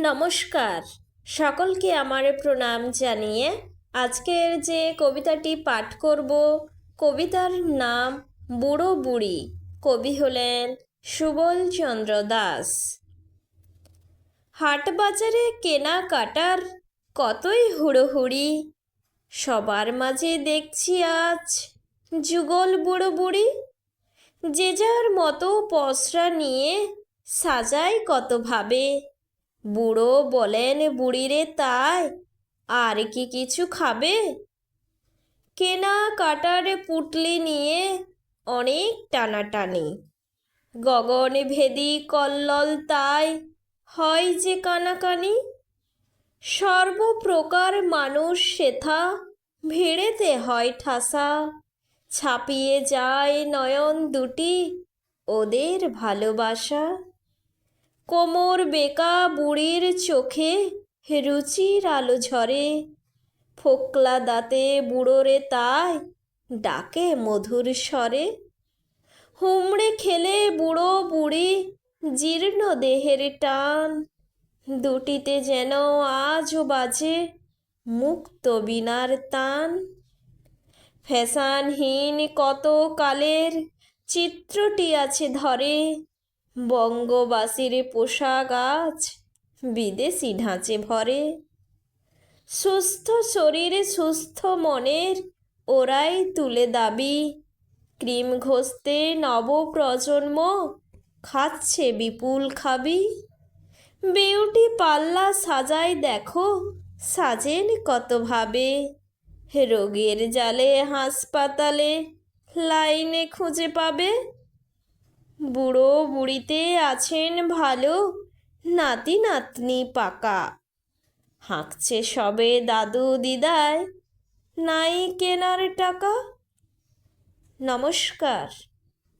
নমস্কার। সকলকে আমার প্রণাম জানিয়ে আজকের যে কবিতাটি পাঠ করব, কবিতার নাম বুড়ো বুড়ি। কবি হলেন সুবল চন্দ্র দাস। হাট বাজারে কেনাকাটার কতই হুড়োহুড়ি। সবার মাঝে দেখছি আজ যুগল বুড়ো বুড়ি। যে যার মতো পসরা নিয়ে সাজায় কত ভাবে বুড়ো বলেন বুড়িরে তাই, আর কি কিছু খাবে? কেনা কাটার পুটলি নিয়ে অনেক টানাটানি। গগন ভেদি কল্লল তাই হয় যে কানাকানি। সর্বপ্রকার মানুষ সেথা ভিড়েতে হয় ঠাসা। ছাপিয়ে যায় নয়ন দুটি ওদের ভালোবাসা। কোমর বেকা বুড়ির চোখে রুচির আলো ঝরে। ফোকলা দাঁতে বুড়োরে তাই ডাকে মধুর স্বরে। হুমড়ে খেলে বুড়ো বুড়ি জীর্ণ দেহের টান। দুটিতে যেন আজও বাজে মুক্ত বিনার তান। ফ্যাশানহীন কত কালের চিত্রটি আছে ধরে। বঙ্গবাসীর পোশাক আজ বিদেশি ঢাঁচে ভরে। সুস্থ শরীরে, সুস্থ মনের ওরাই তুলে দাবি। ক্রিম ঘষতে নবপ্রজন্ম খাচ্ছে বিপুল খাবি। বিউটি পাল্লা সাজায় দেখো, সাজেন কতভাবে। রোগের জালে হাসপাতালে লাইনে খুঁজে পাবে বুড়ো বুড়িতে আছেন ভালো। নাতি নাতনি পাকা। হাঁকছে সবে দাদু দিদায়। নাই কেনার টাকা। নমস্কার।